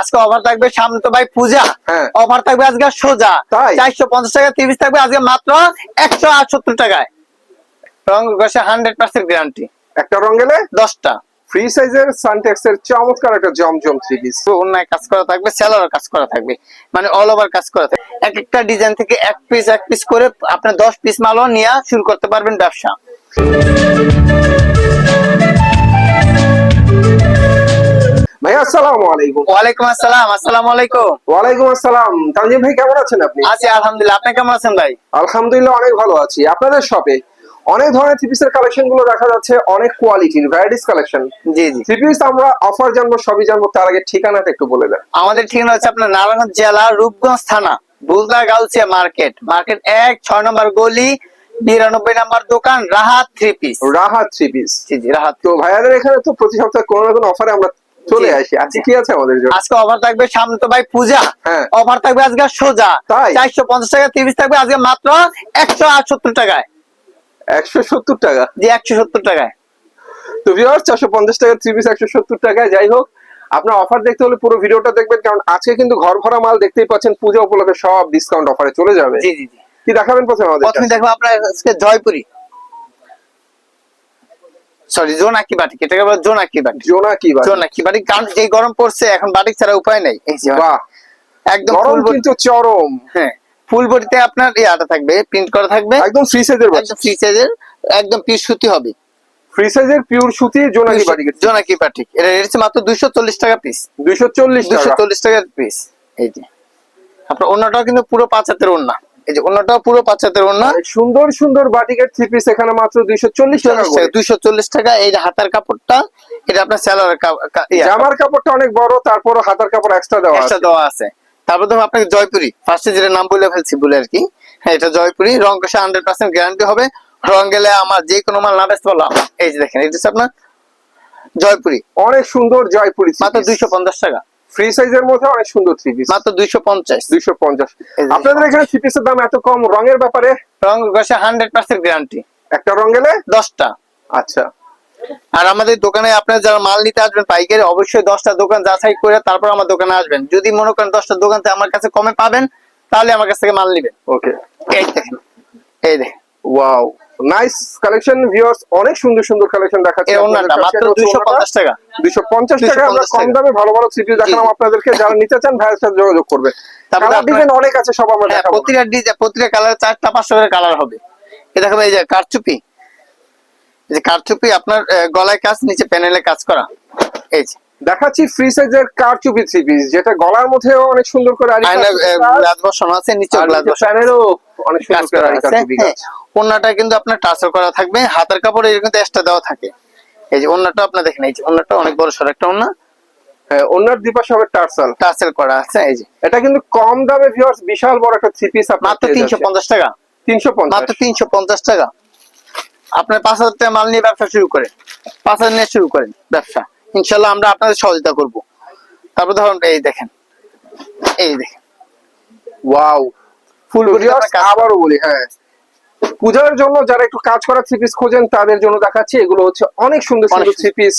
আজকে অফার থাকবে সামনে তো ভাই পূজা। হ্যাঁ। অফার থাকবে আজকে সোজা? চারশো পঞ্চাশ টাকা তিরিশ থাকবে আজকে মাত্র একশো আটসত্তর টাকায়। রং ঘষে হান্ড্রেড পার্সেন্ট গ্যারান্টি একটা রং গেলে? দশটা। ফ্রি সাইজের সানটেক্স এর চমৎকার একটা জমজম থ্রি পিস অন্যায় কাজ করা থাকবে সেলার কাজ করা থাকবে। মানে অল ওভার কাজ করা থাকবে। এক একটা ডিজাইন থেকে এক পিস এক পিস করে আপনি দশ পিস মালও নিয়ে শুরু করতে পারবেন ব্যবসা। আসসালামু আলাইকুম। ওয়ালাইকুম আসসালাম আসসালামু আলাইকুম। ওয়ালাইকুম আসসালাম। তানজিম ভাই কেমন আছেন আপনি? আছি আলহামদুলিল্লাহ। আপনি কেমন আছেন ভাই? আলহামদুলিল্লাহ অনেক ভালো আছি। আপনাদের শপে অনেক ধরনের থ্রি কালেকশনগুলো দেখা যাচ্ছে অনেক কোয়ালিটির ভ্যারাইটিস কালেকশন জি জি। থ্রি আমরা অফার জানব সবই জানব তার আগে ঠিকানাটা একটু বলে দেন। আমাদের ঠিকানা হচ্ছে আপনার নারায়ণগঞ্জ জেলা রূপগঞ্জ থানা বুলদা গাউসিয়া মার্কেট। মার্কেট এক ছয় নম্বর গলি বিরানব্বই নম্বর দোকান Rahat three piece Rahat three piece জি জি রাহাত। তো ভাইয়াদের এখানে তো প্রতি সপ্তাহে কোনো না কোনো অফারে আমরা চলে। আসি। আজকে কি আছে আমাদের জন্য? আজকে অফার থাকবে সামনে তো ভাই পূজা। হ্যাঁ। অফার থাকবে আজকে সোজা। চারশো পঞ্চাশ টাকা তিরিশ থাকবে আজকে মাত্র একশো টাকায়। একশো সত্তর টাকা? জি একশো সত্তর টাকায়। তো চারশো পঞ্চাশ টাকা থ্রি পিস একশো সত্তর টাকায়। যাই হোক আপনার অফার দেখতে হলে পুরো ভিডিওটা দেখবেন কারণ আজকে কিন্তু ঘর ভরা মাল দেখতেই পাচ্ছেন পূজা উপলক্ষে সব ডিসকাউন্ট অফারে চলে যাবে। জি জি কি দেখাবেন প্রথমে আমাদের প্রথমে আপনার আজকে জয়পুরি। সরি জোনাকি বাটিক এটাকে বলে জোনাকি বাটিক জোনাকি বা জোনাকি বাটিক কারণ যেই গরম পড়ছে এখন বাটিক ছাড়া উপায় নাই। এই যে বাহ। একদম গরম কিন্তু চরম। হ্যাঁ ফুল বডিতে আপনার ইয়াটা থাকবে প্রিন্ট করা থাকবে। একদম ফ্রি সাইজের একদম ফ্রি সাইজের একদম পিস সুতি হবে। ফ্রি সাইজের পিওর সুতি জোনাকি বাটিকের জোনাকি বাটিক এটা রেট হচ্ছে মাত্র দুইশো চল্লিশ টাকা পিস দুইশো চল্লিশ দুইশো টাকা চল্লিশ টাকার পিস এই যে। আপনার অন্যটাও কিন্তু পুরো পাঁচ হাতের ওন্না এই যে অন্যটাও পুরো পাঁচ হাতের সুন্দর সুন্দর বাটিকের থ্রি পিস এখানে মাত্র টাকা এই যে হাতার কাপড়টা এটা আপনার জামার কাপড়টা অনেক বড় তারপর হাতার কাপড় এক্সট্রা দেওয়া এক্সট্রা দেওয়া আছে। তারপর ধরুন আপনাকে জয়পুরি। ফার্স্টে যেটা নাম বলে ফেলছি বলে আর কি। হ্যাঁ এটা জয়পুরি। রং কষা হান্ড্রেড পার্সেন্ট গ্যারান্টি হবে। রং গেলে আমার যে কোনো মাল না বেচতে পারলাম এই যে দেখেন এটা হচ্ছে আপনার জয়পুরি। অনেক সুন্দর জয়পুরি মাত্র দুইশো পঞ্চাশ টাকা। ফ্রি সাইজের মধ্যে অনেক সুন্দর থ্রি পিস মাত্র দুইশো পঞ্চাশ। দুইশো পঞ্চাশ। এই যে- আপনাদের এখানে থ্রি পিসের দাম এত কম রঙের ব্যাপারে? রং হান্ড্রেড পার্সেন্ট গ্যারান্টি একটা রং গেলে? দশটা। আচ্ছা। আর আমাদের দোকানে আপনার যারা মাল নিতে আসবেন পাইকারি অবশ্যই দশটা দোকান যাচাই করে তারপর আমার দোকানে আসবেন। যদি মনে করেন দশটা দোকান থেকে আমার কাছে কমে পাবেন তাহলে আমার কাছ থেকে মাল নিবেন। ওকে এই দেখেন। এই দেখেন। ওয়াও নাইস কালেকশন ভিউয়ার্স অনেক সুন্দর সুন্দর কালেকশন দেখাচ্ছে ওনাটা মাত্র দুইশো পঞ্চাশ টাকা। দুইশো পঞ্চাশ টাকা আমরা কম দামে ভালো ভালো সিটি দেখালাম আপনাদেরকে যারা নিতে চান ভাইয়ের সাথে যোগাযোগ করবে। তারপরে কালার ডিজাইন অনেক আছে সব আমরা হ্যাঁ দেখাবো। প্রতিটা ডিজাইন প্রতিটা কালার চারটা পাঁচটা করে কালার হবে। এ দেখো এই যে কারচুপি। এই যে কারচুপি আপনার গলায় কাজ নিচে প্যানেলে কাজ করা। এই যে। দেখাচ্ছি ফ্রি সাইজের কারচুপি থ্রি পিস যেটা গলার মধ্যেও অনেক সুন্দর করে আরি গ্লাস বসানো আছে নিচে গ্লাস বসানো অনেক কাজ করা আছে হ্যাঁ ওন্নাটা কিন্তু আপনার টাসেল করা থাকবে। হাতের কাপড় কিন্তু এক্সট্রা দেওয়া থাকে। এই যে ওন্নাটা আপনার দেখেন এই যে ওন্নাটা অনেক বড় সর একটা ওন্না হ্যাঁ হবে টার্সাল করা আছে এই যে। এটা কিন্তু কম দামে ভিউয়ার্স বিশাল বড় একটা থ্রি পিস মাত্র তিনশো পঞ্চাশ টাকা। তিনশো মাত্র পঞ্চাশ তিনশো পঞ্চাশ টাকা। আপনার পাঁচ হাজার টাকা মাল নিয়ে ব্যবসা শুরু করেন। পাঁচ হাজার নিয়ে শুরু করেন ব্যবসা। ইনশাল্লাহ আমরা আপনাদের সহযোগিতা করব। তারপর ধরুন এই দেখেন। এই দেখেন। ওয়াও ফুল আবারও বলি হ্যাঁ। পূজার জন্য যারা একটু কাজ করা থ্রি পিস খোঁজেন তাদের জন্য দেখাচ্ছি এগুলো হচ্ছে অনেক সুন্দর সুন্দর। থ্রি পিস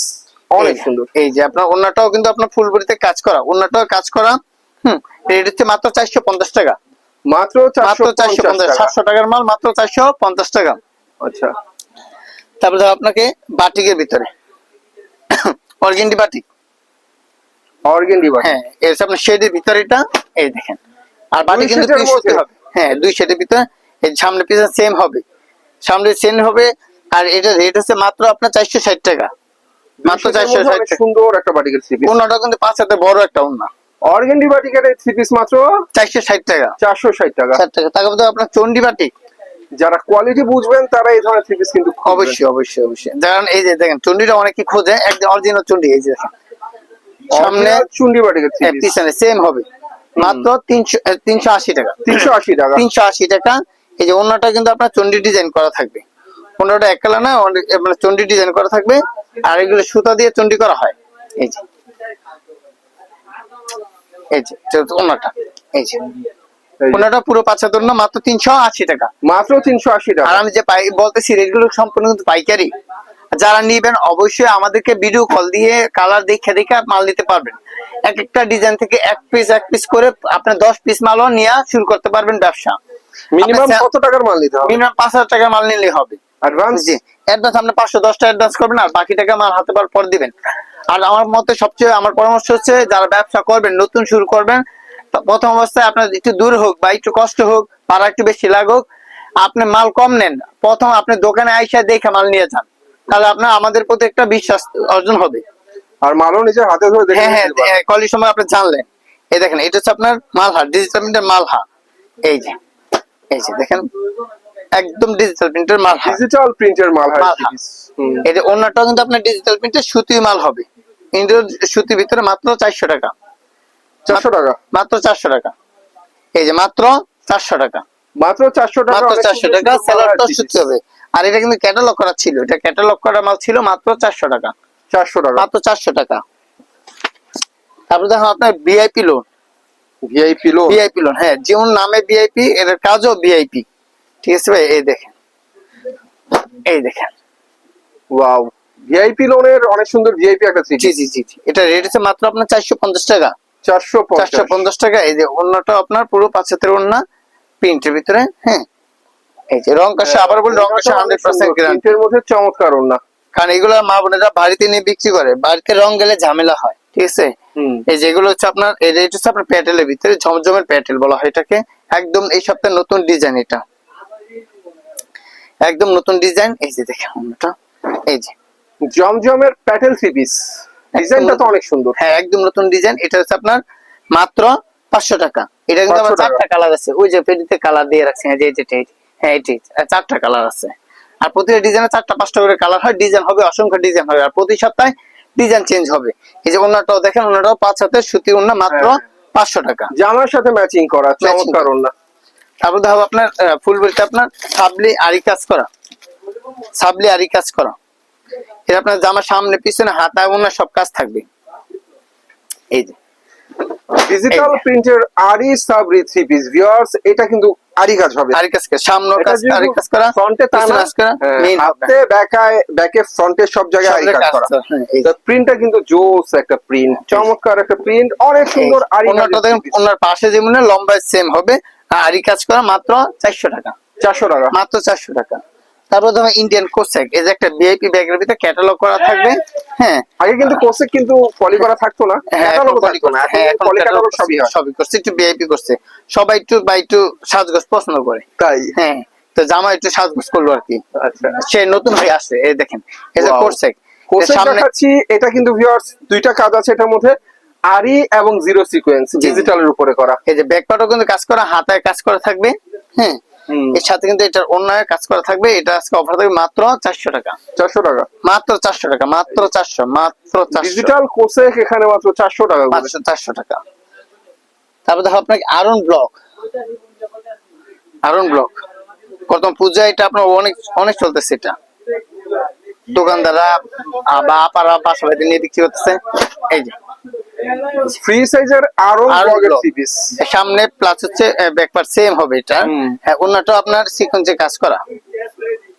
অনেক সুন্দর। এই যে আপনার অন্যটাও কিন্তু আপনার ফুলবড়িতে কাজ করা। অন্যটাও কাজ করা হুম রেট হচ্ছে মাত্র চারশো পঞ্চাশ টাকা। মাত্র মাত্র চারশো পঞ্চাশ সাতশো টাকার মাল মাত্র চারশো পঞ্চাশ টাকা। আচ্ছা। তারপর ধর আপনাকে বাটিকের ভিতরে। অর্গেন্ডি বাটিক অর্গেন্ডি হ্যাঁ এর হচ্ছে আপনার শেডের ভিতরে এটা এই দেখেন। আর বাটি কিন্তু? হবে। হ্যাঁ দুই শেডের ভিতরে সামনে পিছনে সেম হবে। সামনে সেম হবে আর এটা রেট হচ্ছে মাত্র আপনার চারশো ষাট টাকা। মাত্র চারশো ষাট টাকা। সুন্দর একটা বাটিকের থ্রি পিস অন্যটা কিন্তু পাঁচ হাতে বড় একটা অন্য অর্গেন্ডি বাটিকের থ্রি পিস মাত্র চারশো ষাট টাকা। চারশো ষাট টাকা। ষাট টাকা। তারপর আপনার চন্ডি বাটি। যারা কোয়ালিটি বুঝবেন তারা এই ধরনের থ্রি পিস কিন্তু অবশ্যই অবশ্যই অবশ্যই। কারণ এই যে দেখেন চন্ডিটা অনেকে খোঁজে একদম অরিজিনাল চন্ডি এই যে সামনে চুন্ডি বাটিকের পিছনে সেম হবে। মাত্র তিনশো তিনশো আশি টাকা। তিনশো আশি টাকা। তিনশো আশি টাকা। এই যে অন্যটা কিন্তু আপনার চন্ডি ডিজাইন করা থাকবে। অন্যটা এক কালার না অনেক- মানে চন্ডি ডিজাইন করা থাকবে। আর এগুলো সুতা দিয়ে চন্ডি করা হয়। এই যে। এই যে অন্যটা এই যে। এই পুরো মাত্র তিনশো আশি টাকা। মাত্র তিনশো আশি আর আমি যে পাই বলতেছি রেটগুলো সম্পূর্ণ কিন্তু পাইকারি। যারা নিবেন অবশ্যই আমাদেরকে ভিডিও কল দিয়ে কালার দেখে দেখে মাল নিতে পারবেন। এক একটা ডিজাইন থেকে এক পিস এক পিস করে আপনি দশ পিস মালও নিয়ে শুরু করতে পারবেন ব্যবসা। মিনিমাম কত টাকার মাল নিতে হবে? মিনিমাম পাঁচ হাজার টাকার মাল নিলেই হবে। অ্যাডভান্স জি। অ্যাডভান্স আপনি পাঁচশো দশটা অ্যাডভান্স করবেন আর বাকি টাকা মাল হাতে পাওয়ার পর দিবেন। আর আমার মতে সবচেয়ে আমার পরামর্শ হচ্ছে যারা ব্যবসা করবেন নতুন শুরু করবেন প্রথম অবস্থায় আপনার একটু দূর হোক বা একটু কষ্ট হোক ভাড়া একটু বেশি লাগুক আপনি মাল কম নেন। প্রথম আপনি দোকানে আইসা দেখে মাল নিয়ে যান। তাহলে আপনার আমাদের প্রতি একটা বিশ্বাস অর্জন হবে। আর মালও নিজের হাতে ধরে দেখে হ্যাঁ হ্যাঁ নিতে সময় আপনি জানলেন এই দেখেন এটা হচ্ছে আপনার মালহা ডিজিটাল প্রিন্টের মালহা। এই যে এই যে দেখেন একদম ডিজিটাল প্রিন্টের মালহা। ডিজিটাল প্রিন্টের মাল হয় মালহা। হুম। এই যে অন্যটাও কিন্তু আপনার ডিজিটাল প্রিন্টের সুতি মাল হবে। ইন্ডিয়ার সুতির ভিতরে মাত্র চারশো টাকা। চারশো টাকা? মাত্র চারশো টাকা। এই যে মাত্র চারশো টাকা। মাত্র চারশো টাকা মাত্র চারশো টাকা সুতি হবে। আর এটা কিন্তু ক্যাটালগ করা ছিল। এটা ক্যাটালগ করা মাল ছিল মাত্র চারশো টাকা। চারশো টাকা। মাত্র চারশো টাকা। তারপরে আপনার ভিআইপি লোন ভিআইপি লো ভিআইপি লোন হ্যাঁ যেমন নামে ভিআইপি এর কাজও ভিআইপি ঠিক আছে ভাই? এই দেখেন। এই দেখেন। ওয়াও ভিআইপি লোনের অনেক সুন্দর ভিআইপি একটা জি জি জি। এটা রেট আছে মাত্র আপনার চারশো পঞ্চাশ টাকা। চারশো চারশো পঞ্চাশ টাকা। এই যে অন্যটা আপনার পুরো পাঁচ হাতের ওন্না প্রিন্টের ভিতরে হ্যাঁ। এই যে রং কাশে আবার বলি রং কাশে হান্ড্রেড পার্সেন্ট গ্যারান্টি প্রিন্টের মধ্যে চমৎকার না কারণ এগুলো মা বোনেরা বাড়িতে নিয়ে বিক্রি করে। বাড়িতে রং গেলে ঝামেলা হয় ঠিক আছে? এই যেগুলো হচ্ছে আপনার এই রেট হচ্ছে আপনার প্যাটেলের ভিতরে ঝমঝমের প্যাটেল বলা হয় এটাকে। একদম এই সপ্তাহে নতুন ডিজাইন এটা। একদম নতুন ডিজাইন এই যে দেখেন অন্যটা এই যে। জমজমের প্যাটেল থ্রি পিস। ডিজাইনটা তো অনেক সুন্দর। হ্যাঁ একদম নতুন ডিজাইন এটা হচ্ছে আপনার মাত্র পাঁচশো টাকা। এটা কিন্তু আমার চারটা কালার আছে। ওই যে পেটিতে কালার দিয়ে রাখছে হ্যাঁ যে এই এই যে। হ্যাঁ এটি চারটা কালার আছে। আর প্রতিটা ডিজাইনে চারটা পাঁচটা করে কালার হয় ডিজাইন হবে অসংখ্য ডিজাইন হবে আর প্রতি সপ্তাহে ডিজাইন চেঞ্জ হবে। এই যে অন্যটাও দেখেন অন্যটাও পাঁচ হাতের সুতি অন্য মাত্র হ্যাঁ। পাঁচশো টাকা। জামার সাথে ম্যাচিং করা চমৎকার তারপর দেখো আপনার আহ, ফুলবড়িতে আপনার সাবলি আরি কাজ করা। সাবলি আরি কাজ করা। এটা আপনার জামার সামনে পিছনে হাতা অন্য সব কাজ থাকবে। এই যে। ডিজিটাল। প্রিন্টের আরি সাবরি থ্রি পিস ভিউয়ার্স এটা কিন্তু আরি কাজ হবে। আরি কাজ সামনে কাজ আরি কাজ করা ফ্রন্টে তা পিছনে না কাজ করা মেইন হাতে ব্যাকায় ব্যাকে ফ্রন্টে সব জায়গায় আরি কাজ করা। প্রিন্টটা কিন্তু জোস একটা প্রিন্ট চমৎকার একটা প্রিন্ট অনেক সুন্দর আরি ওনারটা দেখেন ওনার পাশে যেমন লম্বায় সেম হবে আর কাজ করা মাত্র চারশো টাকা। চারশো টাকা। মাত্র চারশো টাকা। তারপর ধরো ইন্ডিয়ান কোসেক এই যে একটা ভিআইপি ব্যাগের ভিতরে ক্যাটালগ করা থাকবে হ্যাঁ। আগে কিন্তু কোর্সে কিন্তু পলি করা থাকতো না ক্যাটালগ থাকতো না। হ্যাঁ, পলি ক্যাটালগ সবই হয়। সবই করছে একটু ভিআইপি করছে। সবাই একটু বা একটু সাজগোজ পছন্দ করে। তাই? হ্যাঁ তো জামা একটু সাজগোজ করল আর কি। আচ্ছা। সে নতুন হয়ে আসছে এই দেখেন এই যে. কোর্সেক কোর্সে দেখাচ্ছি এটা কিন্তু ভিউয়ার্স দুইটা কাজ আছে এটার মধ্যে আরি এবং জিরো সিকোয়েন্স। ডিজিটালের উপরে করা। এই যে ব্যাক কিন্তু কাজ করা হাতায় কাজ করা থাকবে হ্যাঁ। এর সাথে কিন্তু এটার অন্যায় কাজ করা থাকবে। এটা আজকে অফার থাকবে মাত্র চারশো টাকা। চারশো টাকা? মাত্র চারশো টাকা মাত্র চারশো মাত্র ডিজিটাল কোর্সে এখানে মাত্র চারশো টাকা মাত্র চারশো টাকা। তারপর দেখো আপনাকে আরন ব্লক আরন ব্লক কত পূজা এটা আপনার অনেক অনেক চলতেছে এটা। দোকানদাররা বা আপারা বাসা বাড়িতে নিয়ে বিক্রি করতেছে। এই যে। ফ্রি সাইজের আরও সামনে প্লাস হচ্ছে ব্যাকপার সেম হবে এটা। হ্যাঁ অন্যটা আপনার সিকোয়েন্সে কাজ করা।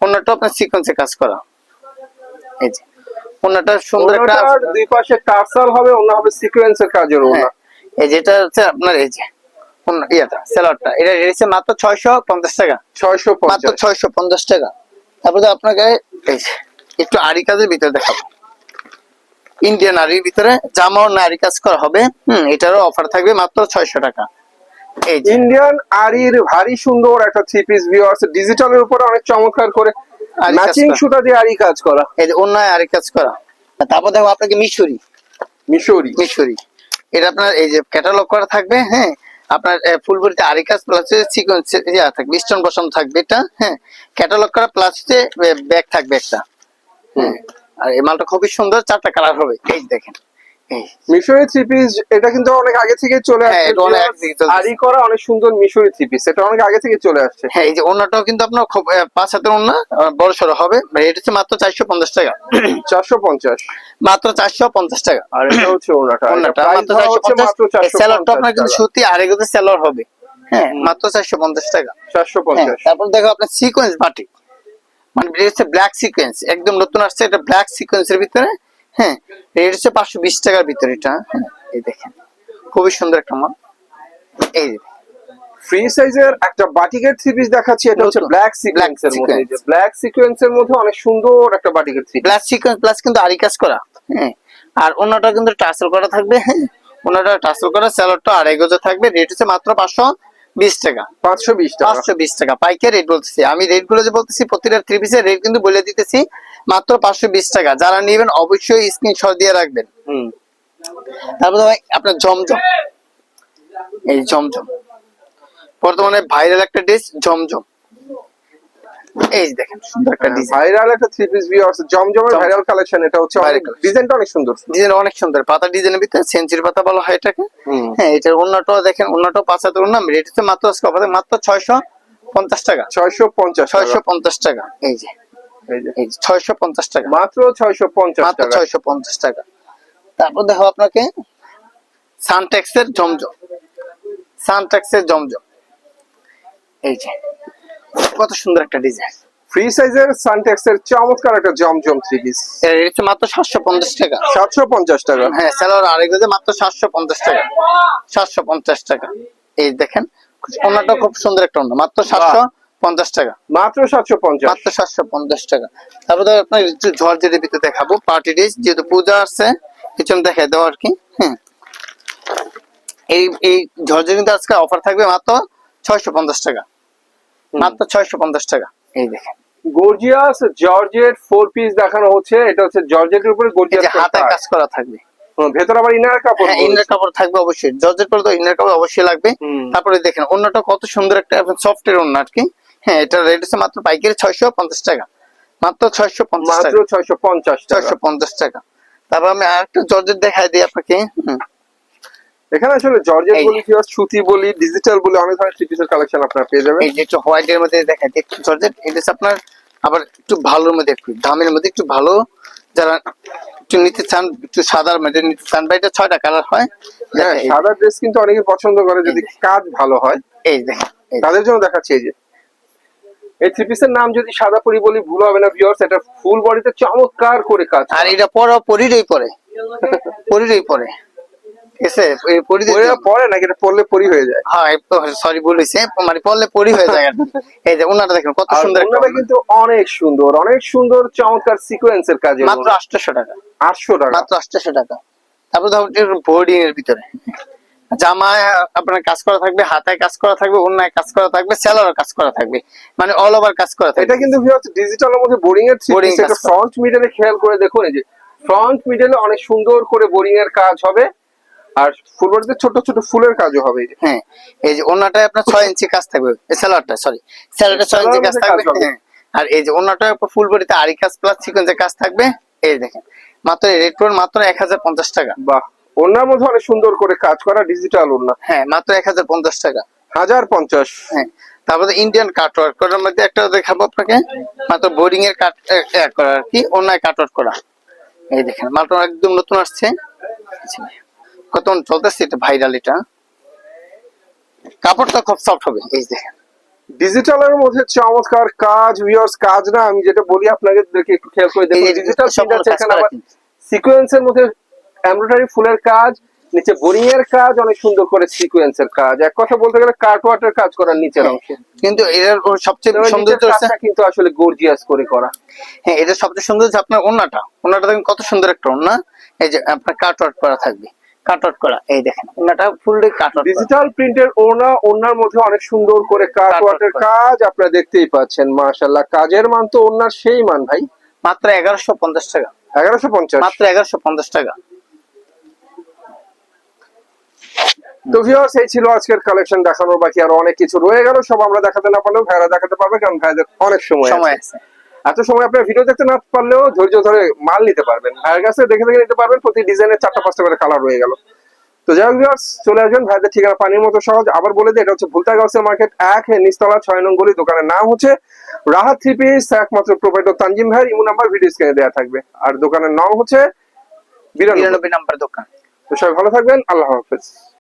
অন্যটা আপনার সিকোয়েন্সে কাজ করা। এই যে অন্যটা সুন্দর একটা দুই পাশে টার্সাল হবে অন্য হবে সিকোয়েন্সের কাজের ওনা হ্যাঁ এই যেটা হচ্ছে আপনার এই যে এটা মাত্র ছয়শো পঞ্চাশ টাকা। ছয়শো মাত্র ছয়শো পঞ্চাশ টাকা। তারপরে আপনাকে এই যে, একটু আরি কাজের ভিতরে দেখাবো। ইন্ডিয়ান আরির ভিতরে জামাও নারী কাজ করা হবে। হম এটারও অফার থাকবে মাত্র ছয়শো টাকা। এই ইন্ডিয়ান আরির ভারী সুন্দর একটা থ্রি পিস ভিউয়ার্স ডিজিটালের উপরে অনেক চমৎকার করে ম্যাচিং সুতা দিয়ে আরি কাজ করা। এই যে অন্যায় আরি কাজ করা। তারপর দেখো আপনাকে মিশরি। মিশরি। মিশরি। এটা আপনার এই যে ক্যাটালগ করা থাকবে হ্যাঁ? আপনার আহ, ফুলবড়িতে আরি কাজ প্লাস সিকোয়েন্স ইয়া থাকবে স্টোন বসানো থাকবে এটা হ্যাঁ? ক্যাটালগ করা প্লাস ব্যাগ থাকবে একটা। হ্যাঁ আর এই মালটা খুবই সুন্দর চারটা কালার হবে। এই দেখেন মিশরি থ্রি পিস এটা কিন্তু অনেক আগে থেকে চলে হ্যাঁ, আসছে। আরি করা অনেক সুন্দর মিশরি থ্রি পিস এটা অনেক আগে থেকে চলে আসছে। হ্যাঁ এই যে অন্যটাও কিন্তু আপনার খুব পাঁচ হাতের অন্য বড় সড়ো হবে। এটা হচ্ছে মাত্র চারশো পঞ্চাশ টাকা। চারশো পঞ্চাশ। মাত্র চারশো পঞ্চাশ টাকা। আর এটা হচ্ছে ওনাটা অন্যটা প্রাইস মাত্র চারশো পঞ্চাশ। স্যালারটা আপনার কিন্তু সুতি আর এগুলো স্যালার হবে। হ্যাঁ মাত্র চারশো পঞ্চাশ টাকা। চারশো হ্যাঁ, পঞ্চাশ তারপর দেখো আপনার সিকোয়েন্স বাটিক মানে এটা হচ্ছে ব্ল্যাক সিকোয়েন্স একদম নতুন আসছে এটা ব্ল্যাক সিকোয়েন্সের ভিতরে হ্যাঁ রেট হচ্ছে পাঁচশো বিশ টাকার ভিতরে এটা হ্যাঁ, এই দেখেন খুবই সুন্দর একটা মাল এই ফ্রি সাইজের একটা বাটিকের থ্রি পিস দেখাচ্ছি এটা হচ্ছে ব্ল্যাক সিকোয়েন্সের মধ্যে ব্ল্যাক সিকোয়েন্সের মধ্যে অনেক সুন্দর একটা বাটিকের থ্রি প্লাস সিকোয়েন্স প্লাস কিন্তু আরি কাজ করা হ্যাঁ আর অন্যটা কিন্তু টাসেল করা থাকবে হ্যাঁ টাসেল করা স্যালাডটা আড়াই গজে থাকবে রেট হচ্ছে মাত্র পাঁচশো বিশ টাকা। পাঁচশো বিশ টাকা। পাঁচশো বিশ টাকা। পাইকার রেট বলতেছি। আমি রেটগুলো যে বলতেছি প্রতিটা থ্রি পিসের রেট কিন্তু বলে দিতেছি মাত্র পাঁচশো বিশ টাকা। যারা নেবেন অবশ্যই স্ক্রিনশট দিয়ে রাখবেন। হুম। তারপর আপনার জমজম। এই জমজম। বর্তমানে ভাইরাল একটা ডিশ জমজম। এই দেখেন সুন্দর একটা ডিজাইন ভাইরাল একটা থ্রি পিস ভিউয়ার্স জমজমের ভাইরাল কালেকশন এটা হচ্ছে ডিজাইনটা অনেক সুন্দর। ডিজাইন অনেক সুন্দর। পাতা ডিজাইনের ভিতরে সেঞ্চুরি পাতা বলা হয় এটাকে। হ্যাঁ এটার অন্যটাও দেখেন অন্যটাও পাঁচ হাতের অন্য রেট হচ্ছে মাত্র আজকে মাত্র ছয়শো পঞ্চাশ টাকা। ছয়শো পঞ্চাশ ছয়শো পঞ্চাশ টাকা। এই যে। ছয়শো পঞ্চাশ টাকা। মাত্র ছয়শো পঞ্চাশ মাত্র ছয়শো পঞ্চাশ টাকা। তারপর দেখো আপনাকে সানটেক্সের জমজম। সানটেক্সের জমজম। এই যে। কত সুন্দর একটা ডিজাইন ফ্রি সাইজের সানটেক্স এর চমৎকার একটা জমজম থ্রি পিস হচ্ছে মাত্র সাতশো পঞ্চাশ টাকা। সাতশো পঞ্চাশ টাকা। হ্যাঁ স্যালোয়ার আরেক গজে মাত্র সাতশো পঞ্চাশ টাকা। সাতশো পঞ্চাশ টাকা। এই দেখেন ওনাটা খুব সুন্দর একটা ওনা। মাত্র সাতশো পঞ্চাশ টাকা। মাত্র সাতশো পঞ্চাশ। মাত্র সাতশো পঞ্চাশ টাকা। তারপরে আপনার একটু ভিতরে দেখাবো। পার্টি ডিশ যেহেতু পূজা আছে পিছনে দেখাই দেবো আর কি। হ্যাঁ। এই এই কিন্তু আজকে অফার থাকবে মাত্র ছয়শো পঞ্চাশ টাকা। মাত্র ছয়শো পঞ্চাশ টাকা। এই দেখেন। গর্জিয়াস জর্জেট ফোর পিস দেখানো হচ্ছে। এটা হচ্ছে জর্জেটের উপরে গর্জিয়াস হাতে কাজ করা থাকবে। ভেতর আবার ইনার কাপড় ইনার কাপড় থাকবে অবশ্যই। জর্জেট পরে তো ইনার কাপড় অবশ্যই লাগবে। তারপরে দেখেন অন্যটা কত সুন্দর একটা সফটের অন্য আর কি। হ্যাঁ এটা রেট হচ্ছে মাত্র পাইকারি ছয়শো পঞ্চাশ টাকা। মাত্র ছয়শো পঞ্চাশ মাত্র ছয়শো পঞ্চাশ টাকা। ছয়শো পঞ্চাশ টাকা। তারপর আমি আরেকটা জর্জেট দেখাই দিই আপনাকে। হুম। এখানে আসলে জর্জেট। বলি কিংবা সুতি বলি ডিজিটাল বলি অনেক ধরনের থ্রি পিসের কালেকশন আপনারা পেয়ে যাবেন। এই যে একটু হোয়াইট এর মধ্যে দিই একটু জর্জেট এটা আপনার আবার একটু ভালোর মধ্যে একটু দামের মধ্যে একটু ভালো। যারা একটু নিতে চান একটু সাদার মধ্যে নিতে চান বা এটা ছয়টা কালার হয় হ্যাঁ সাদা ড্রেস কিন্তু অনেকে পছন্দ করে যদি কাজ ভালো হয়। এই দেখেন। তাদের জন্য দেখাচ্ছি এই যে। এই থ্রি পিসের নাম যদি সাদা পরি বলি ভুল হবে না ভিউয়ার্স এটা ফুল বডিতে চমৎকার করে কাজ আর এটা পরা পরিরই পরে। পরিরই পরে। ঠিক পরি পরে পরে নাকি এটা পরলে পরি হয়ে যায়? হ্যাঁ সরি বলেছে মানে পড়লে পরি হয়ে যায় এই যে ওনাটা দেখেন কত সুন্দর ওনাটা কিন্তু অনেক সুন্দর অনেক সুন্দর চমৎকার সিকোয়েন্সের কাজ মাত্র আটশোশো টাকা। আটশো টাকা? মাত্র আটশোশো টাকা। তারপর ধরুন বোর্ডিং এর ভিতরে। জামায় আপনার কাজ করা থাকবে হাতায় কাজ করা থাকবে অন্যায় কাজ করা থাকবে স্যালোয়ার কাজ করা থাকবে। মানে অল ওভার কাজ করা থাকবে। এটা কিন্তু ডিজিটালের মধ্যে বোরিং এর। ফ্রন্ট মিডলে খেয়াল করে দেখুন এই যে ফ্রন্ট মিডলে অনেক সুন্দর করে বোরিং এর কাজ হবে। আর ফুল বডিতে ছোট ছোট ফুলের কাজও হবে হ্যাঁ। এই যে ওনাটায় আপনার ছয় ইঞ্চি কাজ থাকবে এই স্যালোয়ারটা সরি স্যালোয়ারটা ছয় ইঞ্চি কাজ থাকবে। হ্যাঁ। আর এই যে ওনাটার উপর ফুল বডিতে আরি কাজ প্লাস সিকোয়েন্সের কাজ থাকবে এই দেখেন। মাত্র রেড টোন মাত্র এক হাজার পঞ্চাশ টাকা। বাহ। ওনার মধ্যে অনেক সুন্দর করে কাজ করা ডিজিটাল ওনা হ্যাঁ মাত্র এক হাজার পঞ্চাশ টাকা। হাজার পঞ্চাশ। হ্যাঁ। তারপরে ইন্ডিয়ান কাটওয়ার্ক করার মধ্যে একটা দেখাবো আপনাকে। মাত্র বোর্ডিং এর কাট করা আর কি অন্যায় কাট কাটওয়ার্ক করা। এই দেখেন মাত্র একদম নতুন আসছে। কত চলতেছে এটা ভাইরাল এটা? কাপড়টা খুব সফট হবে এই দেখেন ডিজিটালের মধ্যে চমৎকার কাজ ভিউয়ার্স কাজ না আমি যেটা বলি আপনাকে একটু খেয়াল করে দেখুন ডিজিটাল আছে এখানে আবার সিকোয়েন্সের মধ্যে এমব্রয়ডারি ফুলের কাজ নিচে বোরিং এর কাজ অনেক সুন্দর করে সিকোয়েন্সের কাজ। এক কথা বলতে গেলে কার্টওয়ার্টের কাজ করার নিচের অংশে। কিন্তু এর সবচেয়ে সুন্দর কিন্তু আসলে গর্জিয়াস করে করা। হ্যাঁ এটা সবচেয়ে সুন্দর হচ্ছে আপনার ওন্নাটা ওন্নাটা দেখেন কত সুন্দর একটা ওন্না এই যে আপনার কাটওয়ার্ক করা থাকবে। কাটওয়ার্ক করা এই দেখেন ওন্নাটা ফুললি কাটওয়ার্ক ডিজিটাল প্রিন্টের ওনা ওনার মধ্যে অনেক সুন্দর করে Cutwork কাজ আপনারা দেখতেই পাচ্ছেন মাশাআল্লাহ। কাজের মান তো ওনার সেই মান ভাই। মাত্র এগারোশো পঞ্চাশ টাকা। এগারোশো পঞ্চাশ। মাত্র এগারোশো পঞ্চাশ টাকা। তো ভিউয়ার্স এই ছিল আজকের কালেকশন দেখানোর বাকি আরও অনেক কিছু রয়ে গেল। সব আমরা দেখাতে না পারলেও ভাইরা দেখাতে পারবে কারণ ভাইদের অনেক সময় সময় আছে। এত সময় আপনার ভিডিও দেখতে না পারলেও ধৈর্য ধরে মাল নিতে পারবেন। ভাইয়ের কাছে দেখে দেখে নিতে পারবেন প্রতি ডিজাইনের চারটা পাঁচটা করে কালার রয়ে গেল। তো যাই হোক ভিউয়ার্স চলে আসবেন ভাইদের ঠিকানা পানির মতো সহজ। আবার বলে দিই এটা হচ্ছে ভুলতা গাউসের মার্কেট এক নিস্তলা ছয় নং গলি দোকানের নাম হচ্ছে রাহাত থ্রি পিস একমাত্র প্রোভাইডার তানজিম ভাইয়ের ইমো নাম্বার ভিডিও স্ক্রিনে দেওয়া থাকবে। আর দোকানের নাম হচ্ছে বিরানব্বই। নাম্বার দোকান। তো সবাই ভালো থাকবেন আল্লাহ হাফেজ।